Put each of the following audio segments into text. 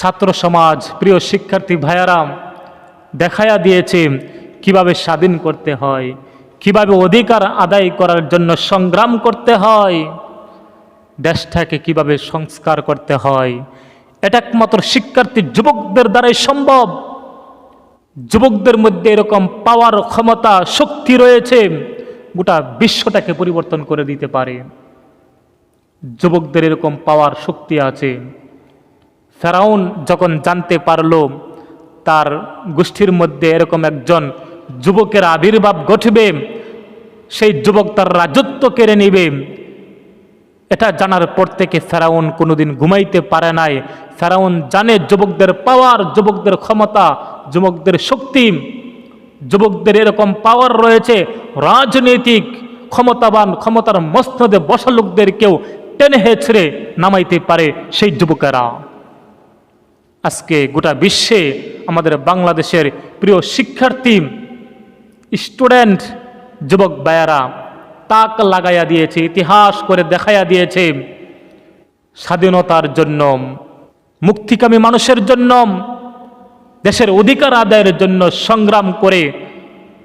ছাত্র সমাজ, প্রিয় শিক্ষার্থী ভাইয়ারাম দেখায়া দিয়েছে কীভাবে স্বাধীন করতে হয়, কীভাবে অধিকার আদায় করার জন্য সংগ্রাম করতে হয়, দেশটাকে কীভাবে সংস্কার করতে হয়। এটা একমাত্র শিক্ষার্থী যুবকদের দ্বারাই সম্ভব। যুবকদের মধ্যে এরকম পাওয়ার ক্ষমতা, শক্তি রয়েছে, গোটা বিশ্বটাকে পরিবর্তন করে দিতে পারে। যুবকদের এরকম পাওয়ার শক্তি আছে। ফেরাউন যখন জানতে পারল, তার গোষ্ঠীর মধ্যে এরকম একজন যুবকের আবির্ভাব ঘটবে, সেই যুবক তার রাজত্ব কেড়ে নিবে। এটা জানার পর থেকে ফেরাউন কোনোদিন ঘুমাইতে পারে নাই। ফেরাউন জানে যুবকদের পাওয়ার যুবকদের ক্ষমতা, যুবকদের শক্তি। যুবকদের এরকম পাওয়ার রয়েছে, রাজনৈতিক ক্ষমতাবান, ক্ষমতার মস্তদে বসা লোকদেরকেও টেনে হেছড়ে নামাইতে পারে সেই যুবকেরা। আজকে গোটা বিশ্বে আমাদের বাংলাদেশের প্রিয় শিক্ষার্থী, স্টুডেন্ট, যুবক বায়ারা তাক লাগাইয়া দিয়েছে, ইতিহাস করে দেখাইয়া দিয়েছে স্বাধীনতার জন্য, মুক্তিকামী মানুষের জন্য, দেশের অধিকার আদায়ের জন্য সংগ্রাম করে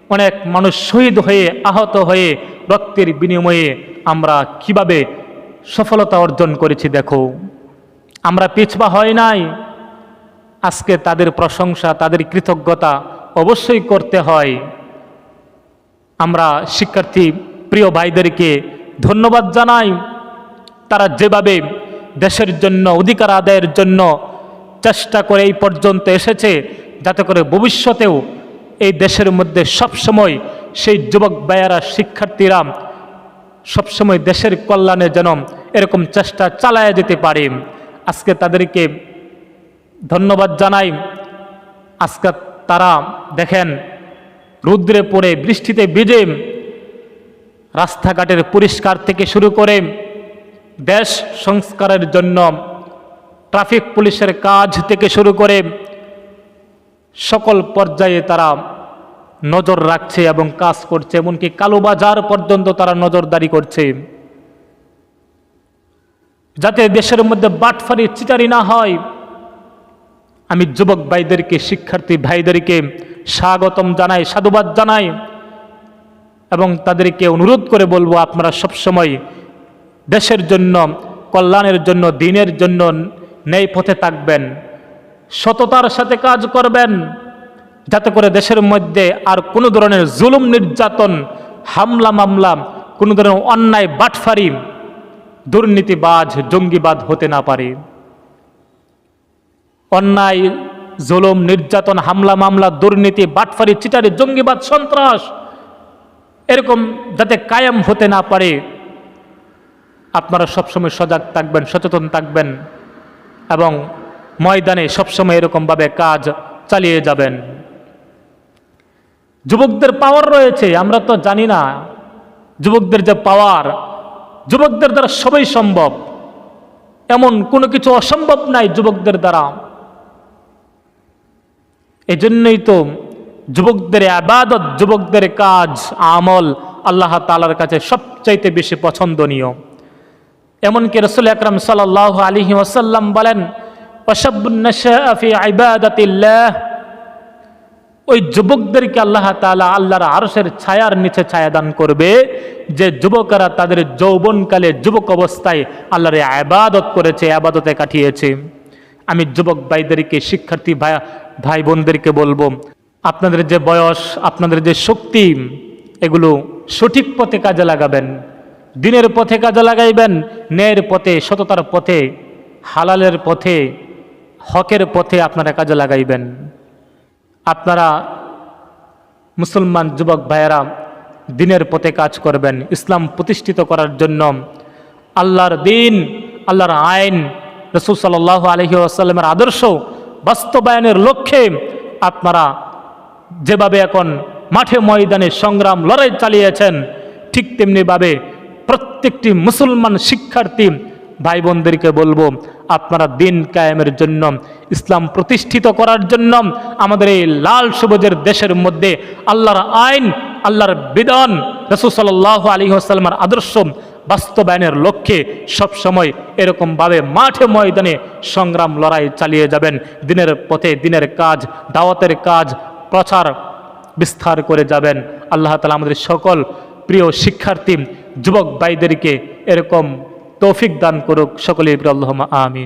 অনেক মানুষ শহীদ হয়ে, আহত হয়ে রক্তের বিনিময়ে আমরা কীভাবে সফলতা অর্জন করেছি দেখো। আমরা পিছপা হয় নাই আজকে তাদের প্রশংসা, তাদের কৃতজ্ঞতা অবশ্যই করতে হয়। আমরা শিক্ষার্থী প্রিয় ভাইদেরকে ধন্যবাদ জানাই। তারা যেভাবে দেশের জন্য, অধিকার আদায়ের জন্য চেষ্টা করে এই পর্যন্ত এসেছে, যাতে করে ভবিষ্যতেও এই দেশের মধ্যে সবসময় সেই যুবক ব্যয়ারা শিক্ষার্থীরা সবসময় দেশের কল্যাণে যেন এরকম চেষ্টা চালায় যেতে পারে। আজকে তাদেরকে ধন্যবাদ জানাই। আজকে তারা দেখেন, রুদ্রে পড়ে, বৃষ্টিতে ভিজে, রাস্তাঘাটের পরিষ্কার থেকে শুরু করে দেশ সংস্কারের জন্য ট্রাফিক পুলিশের কাজ থেকে শুরু করে সকল পর্যায়ে তারা নজর রাখছে এবং কাজ করছে, এমনকি কালোবাজার পর্যন্ত তারা নজরদারি করছে। যাতে দেশের মধ্যে বাটফারি, চিটারি না হয় আমি যুবক ভাইদেরকে, শিক্ষার্থী ভাইদেরকে স্বাগতম জানাই, সাধুবাদ জানাই এবং তাদেরকে অনুরোধ করে বলব, আপনারা সবসময় দেশের জন্য, কল্যাণের জন্য, দিনের জন্য নেই পথে থাকবেন। সততার সাথে কাজ করবেন। যাতে করে দেশের মধ্যে আর কোনো ধরনের জুলুম, নির্যাতন, হামলা, মামলা, কোনো ধরনের অন্যায়, বাটফারি, দুর্নীতিবাজ, জঙ্গিবাদ হতে না পারে। অন্যায়, জুলুম, নির্যাতন, হামলা, মামলা, দুর্নীতি, বাটফারি, চিটারি, জঙ্গিবাদ, সন্ত্রাস, এরকম যাতে কায়েম হতে না পারে, আপনারা সবসময় সজাগ থাকবেন, সচেতন থাকবেন এবং ময়দানে সবসময় এরকমভাবে কাজ চালিয়ে যাবেন। যুবকদের পাওয়ার রয়েছে, আমরা তো জানি না। যুবকদের যে পাওয়ার যুবকদের দ্বারা সবই সম্ভব। এমন কোনো কিছু অসম্ভব নাই যুবকদের দ্বারা। এজন্যই তো যুবকদের আবাদত, যুবকদের কাজ, আমল আল্লাহ তালার কাছে সবচাইতে বেশি পছন্দনীয়। এমনকি রসুল আকরম সাল আলহি ওসাল্লাম বলেন ওই যুবকদেরকে আল্লাহ তালা আল্লাহর আরসের ছায়ার নিচে ছায়া দান করবে, যে যুবকেরা তাদের যৌবনকালে যুবক অবস্থায় আল্লাহর আবাদত করেছে, আবাদতে কাটিয়েছে। আমি যুবক ভাইদেরকে, শিক্ষার্থী ভাই ভাই বোনদেরকে বলব, আপনাদের যে বয়স, আপনাদের যে শক্তি, এগুলো সঠিক পথে কাজে লাগাবেন। দিনের পথে কাজে লাগাইবেন, ন্যায়ের পথে, সততার পথে, হালালের পথে, হকের পথে আপনারা কাজে লাগাইবেন। আপনারা মুসলমান যুবক ভাইয়েরা, দিনের পথে কাজ করবেন, ইসলাম প্রতিষ্ঠিত করার জন্য। আল্লাহর দিন, আল্লাহর আইন, রসুল সাল্লাহ আলহি আসাল্লামের আদর্শ বাস্তবায়নের লক্ষ্যে আপনারা যেভাবে এখন মাঠে ময়দানে সংগ্রাম, লড়াই চালিয়েছেন, ঠিক তেমনিভাবে প্রত্যেকটি মুসলমান শিক্ষার্থী ভাই বোনদেরকে বলব, আপনারা দিন কায়েমের জন্য, ইসলাম প্রতিষ্ঠিত করার জন্য, আমাদের এই লাল সবুজের দেশের মধ্যে আল্লাহর আইন, আল্লাহর বিধান, রসুল সাল্লাহ আলী আসাল্লামার আদর্শ বাস্তবায়নের লক্ষ্যে সবসময় এরকমভাবে মাঠে ময়দানে সংগ্রাম লড়াই চালিয়ে যাবেন। দিনের পথে দিনের কাজ, দাওয়াতের কাজ, প্রচার, বিস্তার করে যাবেন। আল্লাহ তালা আমাদের সকল প্রিয় শিক্ষার্থী, যুবক ভাইদেরকে এরকম তৌফিক দান করুক। সকলে আল্লাহ আমিন।